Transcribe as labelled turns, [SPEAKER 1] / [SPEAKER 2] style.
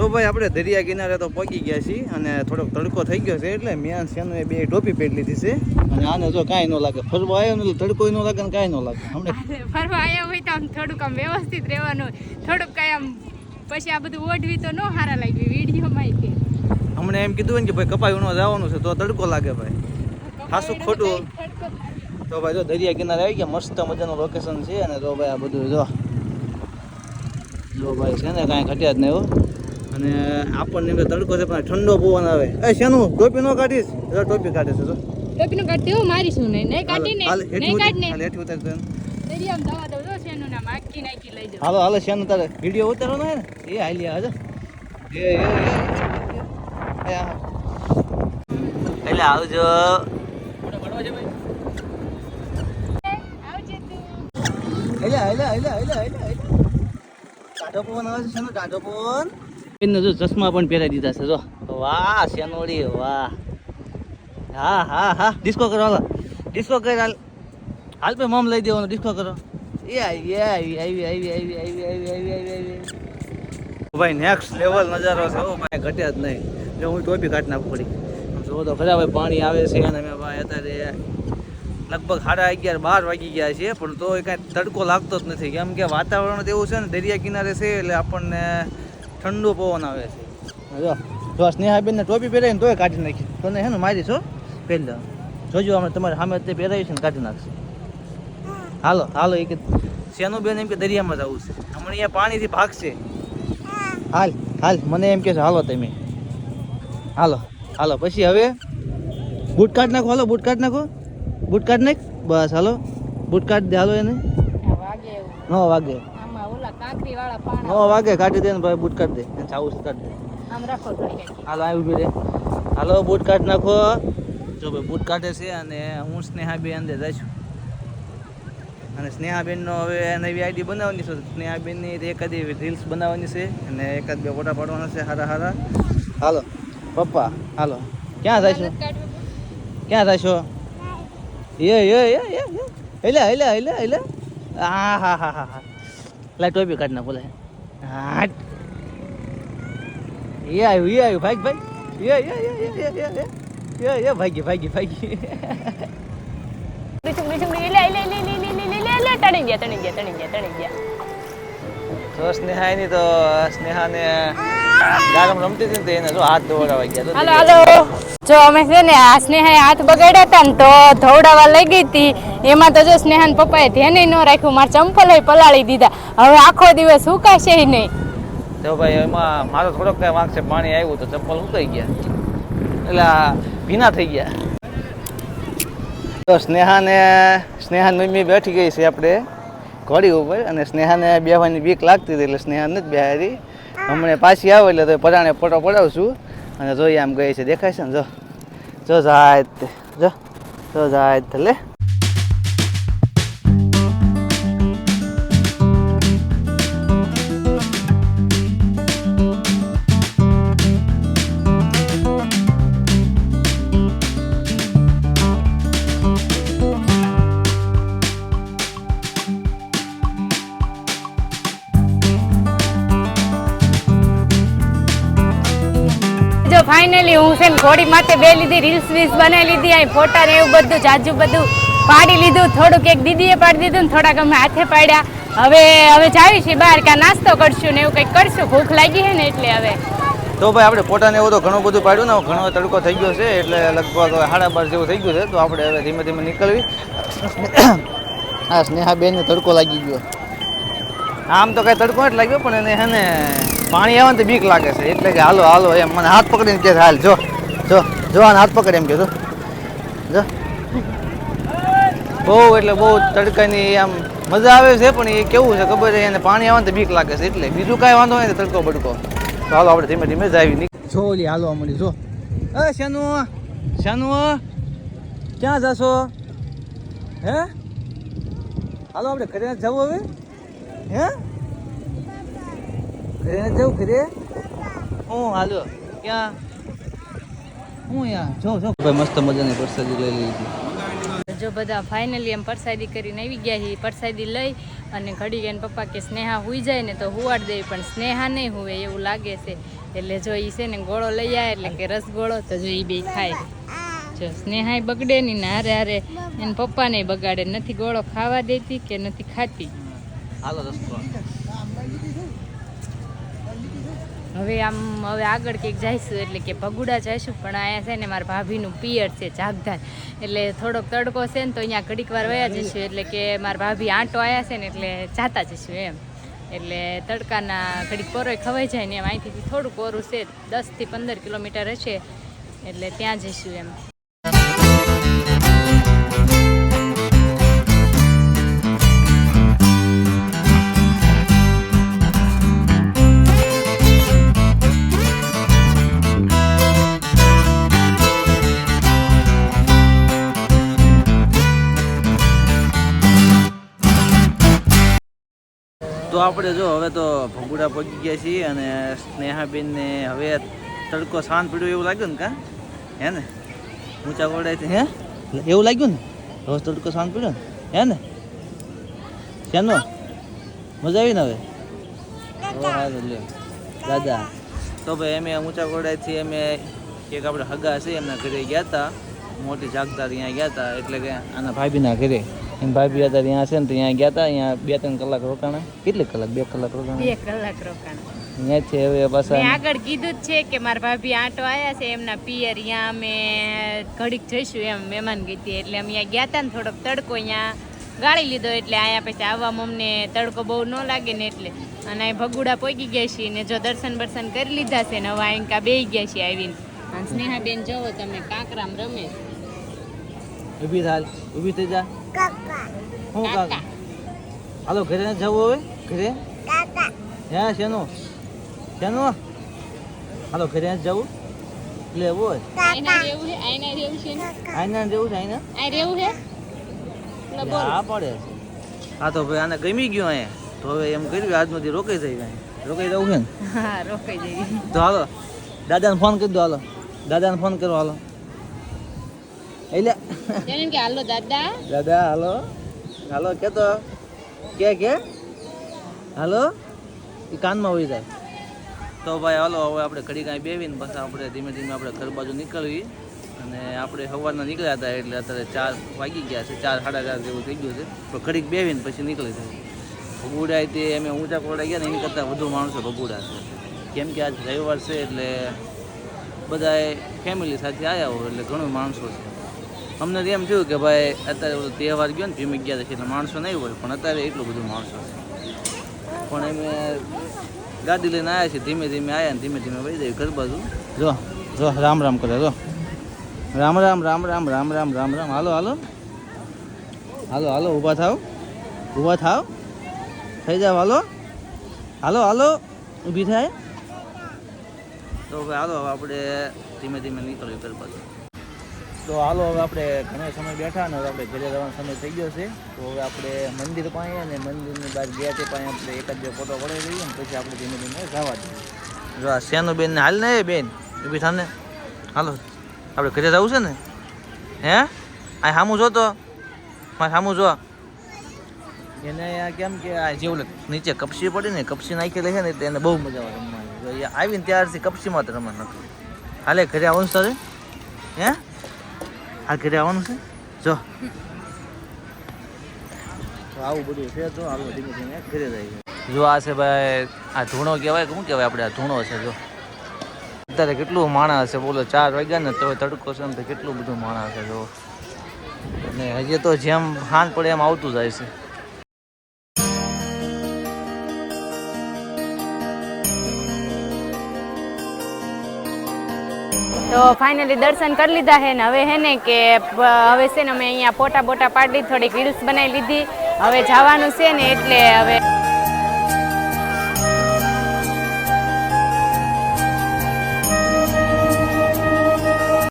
[SPEAKER 1] તો ભાઈ આપણે દરિયા કિનારે તો પહોંચી ગયા છીએ અને થોડોક તડકો થઈ ગયો છે એટલે મેં શેનું બે ટોપી પહેરી લીધી છે. અને આને જો કાંઈ ન લાગે ફરવા આવ્યો ને તડકો ન લાગે ને કાંઈ ન લાગે. હમણાં
[SPEAKER 2] ફરવા આવ્યા હોય તો આમ થોડુંક આમ વ્યવસ્થિત રહેવાનું. થોડુંક કાંઈ આમ પછી આ બધું ઓઢવી તો ન સારા લાગ્યું વિડીયોમાં કે.
[SPEAKER 1] હમણાં એમ કીધું ને કે ભાઈ કપાઈ ઉણવા જવાનું છે તો તડકો લાગે ભાઈ. હાસું ખોટું? તો ભાઈ જો દરિયા કિનારે આવી ગયા મસ્ત મજાનું લોકેશન છે અને જો ભાઈ આ બધું જો. જો ભાઈ છે ને કાંઈ ઘટ્યા જ નહીં હો અને આપણને એમ તડકો છે પણ ઠંડો પવન આવે એ શેનું ટોપી નો કાઢીશ એટલે ટોપી કાઢે છે ટોપી
[SPEAKER 2] ટોપીનું કાઢતી હું મારીશું નહીં નહીં કાઢી ને નહીં કાઢ ને
[SPEAKER 1] હેઠું ઉતાર દે.
[SPEAKER 2] દરિયામાં દવા દઉં જો શેનું નામ આખી નાખી લઈ જાવ
[SPEAKER 1] હાલો હાલો શેનું તારે વિડિયો ઉતારવાનો હે ને એ હાલી હાજો એ એ. એટલે આવજો એટલે એટલે એટલે એટલે એટલે ટાઢો પવન આવે છે શેનો ટાઢો પવન એને જો ચશ્મા પણ પહેરાવી દીધા છે જો. વાહ શેનોડી વાહ. હા હા હા. ડિસ્કો કરો હાલ. ડિસ્કો કરી હાલ. હાલ પે મમ લઈ દેવાનો ડિસ્કો કરો. એ આવી આવી આવી આવી આવી આવી આવી આવી આવી આવી ભાઈ નેક્સ્ટ લેવલ નજારો છે ઓ ભાઈ ઘટ્યા જ નહીં. જો હું ટોપી કાઢી નાખું પડી જો તો ખરા ભાઈ પાણી આવે છે અને મેં ભાઈ અત્યારે લગભગ સાડા અગિયાર બાર વાગી ગયા છે પણ તો કાંઈ તડકો લાગતો જ નથી. કેમ કે વાતાવરણ તો એવું છે ને દરિયા કિનારે છે એટલે આપણને ઠંડુ પવન આવે છે. જો જો સ્નેહાબેનને ટોપી પહેરાવીને તોય કાઢી નાખી. તને હે ને મારી છો? પહેરી જોજો અમે તમારે સામે તે પહેરાવી છે ને કાઢી નાખશે. હાલો હાલો એ કે બેન એમ કે દરિયામાં જવું છે. હમણાં અહીંયા પાણીથી ભાગશે. હાલ હાલ મને એમ કે છે હાલો તમે. હાલો હાલો પછી હવે? બૂટ કાઢ નાખો હાલો બૂટ કાઢ નાખો. બૂટ કાઢ નાખ. બસ હાલો. બૂટ કાઢ દે હાલો એને. ન વાગે.
[SPEAKER 2] વાળા
[SPEAKER 1] ન વાગે કાઢી દે ને ભાઈ બૂટ કાઢ દે. ને ચાવું કાઢ દે.
[SPEAKER 2] આમ રાખો
[SPEAKER 1] હાલો આવી ઊભી રે. હાલો બૂટ કાઢ નાખો. જો ભાઈ બૂટ કાઢે છે અને હું સ્નેહાબેન અંદર જઈશું અને સ્નેહાબેનનો હવે નવી આઈડી બનાવવાની છે. સ્નેહાબેનની એકાદી રીલ્સ બનાવવાની છે અને એકાદ બે ફોટા પાડવાના છે હારા હારા. હાલો પપ્પા હાલો. ક્યાં જઈશું ક્યાં જઈશો એ એ એ એ હેલે હેલે હેલે હેલે. હા હા હા હા હા. લા ટોપી કાઢ ના બોલે હાટ. એ આવ્યું એ આવ્યું ભાઈ ભાઈ. એ એ એ એ એ એ એ. એ ભાગી ભાગી ભાગી.
[SPEAKER 2] બીજું બીજું લે લે લે લે લે લે લે લે લે તણી ગયા તણી ગયા તણી ગયા તણી ગયા.
[SPEAKER 1] તો સ્નેહા એની તો સ્નેહાને ગારમ રમતી હતી ને એને જો હાથ દોડાવા ગયા.
[SPEAKER 2] હાલો હાલો. જો અમે છે ને આ સ્નેહાએ હાથ બગાડ્યા હતા ને તો ધોવડાવા લઈ ગઈ હતી. એમાં તો જો સ્નેહાન પપ્પાએ ધ્યાન ન રાખ્યું, મારા ચંપલ પલાળી દીધા. હવે આખો દિવસ સુકાશે નહીં.
[SPEAKER 1] તો ભાઈ એમાં મારો થોડોક કઈ વાંક છે પાણી આવ્યું તો ચંપલ ઉતરી ગયા. એટલે ભીના થઈ ગયા. તો સ્નેહાને, સ્નેહાની મમ્મી બેઠી ગઈ છે આપણે ઘોડી ઉપર અને સ્નેહાને બેહવાની બીક લાગતી હતી એટલે સ્નેહા નથી બેહારી. હમણાં પાછી આવે એટલે તો પરાણે ફોટો પડાવશું. અને જોઈએ આમ ગઈ છે, દેખાય છે ને જો? જો જાય જો જો જાય તે
[SPEAKER 2] ફાઇનલી હું છે ને ઘોડી માથે બે લીધી રીલ્સ વીલ્સ બનાવી લીધી અહીં ફોટા ને એવું બધું જાજુ બધું પાડી લીધું. થોડુંક એક દીદીએ પાડી દીધું ને થોડાક અમે હાથે પાડ્યા. હવે હવે જાવી છીએ બહાર કાં નાસ્તો કરશું ને એવું કંઈક કરશું? ભૂખ લાગી છે ને એટલે હવે.
[SPEAKER 1] તો ભાઈ આપણે ફોટાને એવું તો ઘણું બધું પાડ્યું ને ઘણો તડકો થઈ ગયો છે એટલે લગભગ સાડા બાર જેવું થઈ ગયું છે તો આપણે હવે ધીમે ધીમે નીકળવી. હા સ્નેહાબેનને તડકો લાગી ગયો. આમ તો કઈ તડકો જ લાગ્યો પણ એને હે ને પાણી આવે ને તો બીક લાગે છે. એટલે કે હાલો હાલો, એમ. મને હાથ પકડીને કે હાલ, જો જો જો આને હાથ પકડે એમ કે જો. બહુ એટલે બહુ તડકાની આમ મજા આવે છે, પણ એ કેવું છે ખબર છે, એને પાણી આવે ને તો બીક લાગે છે. એટલે બીજું કાંઈ વાંધો નહીં તડકો બડકો. તો હાલો, આપણે ધીમે ધીમે જાવી નહીં જો, ઓલી હાલો મળી, જો. એ, શાનું શાનું ક્યાં જશો? હે? હાલો, આપણે ઘરે જવું હવે? હે? ઘરે જવું ઘરે હું હાલો. ક્યાં? હું યાર જો જો. ભાઈ મસ્ત મજાની પરસાદી લઈ લીધી.
[SPEAKER 2] જો બધા ફાઇનલી એમ પરસાદી કરીને આવી ગયા છીએ પરસાદી લઈ અને ઘડી ગયા પપ્પા કે સ્નેહા હુઈ જાય ને તો હુવાડ દેવી પણ સ્નેહા નહીં હુવે એવું લાગે છે. એટલે જો એ છે ને ગોળો લઈ આવે એટલે કે રસગોળો તો જો એ બે ખાય. જો સ્નેહાય બગડે નહીં ને હારે હારે એને પપ્પાને બગાડે. નથી ગોળો ખાવા દેતી કે નથી ખાતી?
[SPEAKER 1] હાલો રસ્તો
[SPEAKER 2] હવે આમ હવે આગળ કંઈક જઈશું એટલે કે ભગુડા જઈશું પણ અહીંયા છે ને મારા ભાભીનું પિયર છે જાગધાર એટલે થોડોક તડકો છે ને તો અહીંયા ઘડીક વાર વયા જઈશું, એટલે કે મારા ભાભી આંટો આવ્યા છે ને એટલે જાતા જઈશું એમ. એટલે તડકાના ઘડીક કોરોય ખવાઈ જાય ને એમ, અહીંથી થોડું કોરું છે, દસથી પંદર કિલોમીટર હશે, એટલે ત્યાં જઈશું એમ.
[SPEAKER 1] તો આપણે જો હવે તો ભગુડા પહોંચી ગયા છીએ અને સ્નેહાબેનને હવે તડકો શાંત પડ્યો એવું લાગ્યું ને કા? હે ને? ઊંચા ગોડાથી હે? એવું લાગ્યું ને? હવે તડકો શાંત પડ્યો ને? હે ને? શેનો? મજા આવી ને હવે? દાદા. તો ભાઈ અમે ઊંચા ગોડાથી અમે એક આપણે હગા છે એમના ઘરે ગયા હતા મોટી જાગતા ત્યાં ગયા હતા એટલે કે આના ભાભીના ઘરે. એમ ભાભી હતા ત્યાં છે ને તો ત્યાં ગયા હતા અહીંયા બે ત્રણ કલાક રોકાણા. કેટલી કલાક? બે કલાક રોકાણા?
[SPEAKER 2] બે કલાક રોકાણ.
[SPEAKER 1] છે હવે પાછા
[SPEAKER 2] આગળ કીધું જ છે કે મારા ભાભી આંટો આવ્યા છે એમના પિયર અહીંયા અમે ઘડીક જઈશું એમ મહેમાન ગીતી. એટલે અમે અહીંયા ગયા હતા ને થોડોક તડકો અહીંયા ગાળી લીધો એટલે અહીંયા પછી આવવામાં અમને તડકો બહુ ન લાગે ને એટલે. અને અહીં ભગુડા પોગી ગયા છીએ ને જો દર્શન બર્શન કરી લીધા છે ને હવે અહીંયા બે ગયા છીએ આવીને. સ્નેહાબેન જોવો તમે કાંકરામ રમે.
[SPEAKER 1] ઊભી થાલ ઊભી થઈ જા. હું કાકા? હાલો ઘરે જવું હવે? ઘરે? હે શેનું? શેનું? હાલો ઘરે જવું? લેવું હોય
[SPEAKER 2] આઈના રેવું છે? આઈના રેવું છે
[SPEAKER 1] આઈના જેવું છે આઈના
[SPEAKER 2] આ રેવું છે?
[SPEAKER 1] હા પડે. હા તો ભાઈ આને ગમી ગયો અહીંયા. તો હવે એમ કર્યું આજમાંથી રોકાઈ જાય કાંઈ. રોકાઈ જવું છે ને?
[SPEAKER 2] હા રોકાઈ જઈએ.
[SPEAKER 1] તો હાલો દાદાને ફોન કરી દો હાલો. દાદાને ફોન કરો હાલો. એટલે
[SPEAKER 2] એને કે હાલો દાદા.
[SPEAKER 1] દાદા હાલો. હાલો કે તો કે કે? હાલો? એ કાનમાં હોઈ જાય. તો ભાઈ હાલો હવે આપણે ઘડી કાંઈ બેવીને બસ આપણે ધીમે ધીમે આપણે ઘર બાજુ નીકળવી. અને આપણે સવારના નીકળ્યા હતા એટલે અત્યારે ચાર વાગી ગયા છે ચાર સાડા ચાર જેવું થઈ ગયું છે. તો ઘડીક બેવીને પછી નીકળી જાય. ભગુડા તે અમે ઊંચા કોરડા ગયા ને એની કરતાં વધુ માણસો ભગુડા છે. કેમ કે આજ રવિવાર છે એટલે બધાએ ફેમિલી સાથે આવ્યા હોય એટલે ઘણું માણસો છે. અમને એમ થયું કે ભાઈ અત્યારે ઓલો તહેવાર ગયો ને ભીમી ગયા છે એટલે માણસો નહીં હોય પણ અત્યારે એટલું બધું માણસો પણ એમને ગાડી લઈને આવ્યા છે ધીમે ધીમે આવ્યા ને ધીમે ધીમે વહી જાય ઘર બાજુ. જો જો રામ રામ કરે જો. રામ રામ રામ રામ રામ રામ રામ રામ. હાલો હાલો. હાલો હાલો ઊભા થાવ ઊભા થાવ થઈ જાવ હાલો. હાલો હાલો. ઊભી થાય. તો ભાઈ હાલો હવે આપણે ધીમે ધીમે નીકળ્યું ઘર બાજુ. તો હાલો હવે આપણે ઘણા સમય બેઠા ને હવે આપણે ઘરે જવાનો સમય થઈ ગયો છે. તો હવે આપણે મંદિર પાસે અને મંદિરની બહાર ગયા છે પાસે આપણે એકાદ બે ફોટો પડાવી દઈએ ને પછી આપણે ધીમે ધીમે જવા દઈએ. જો આ શેનું બેન ને હાલ ને એ બેન ઊભી થાને હાલો આપણે ઘરે જવું છે ને? હે? આ સામું જો તો. મારે સામું જો. એને કેમ કે આ જે ઓલે નીચે કપસી પડી ને કપસી નાખેલી છે ને એને બહુ મજા આવે રમવાની. જો એ આવીને ત્યારથી કપસીમાં જ રમવા નથી. હાલે ઘરે આવું સર હે? આ ઘરે આવવાનું છે? જો. આવું બધું છે તો હાલો ધીમે ધીમે ઘરે જાય જો આ છે ભાઈ આ ધૂણો કહેવાય કે શું કહેવાય આપણે? આ ધૂણો છે જો. અત્યારે કેટલું માણસ છે બોલો ચાર વાગ્યા ને તો તડકો છે ને તો કેટલું બધું માણસ છે જો. અને હજી તો જેમ હાન પડે એમ આવતું જાય છે.
[SPEAKER 2] તો ફાઇનલી દર્શન કરી લીધા હે ને હવે હે ને કે હવે છે ને અમે અહીંયા ફોટા બોટા પાડી, થોડીક રીલ્સ બનાવી લીધી. હવે જવાનું છે ને એટલે હવે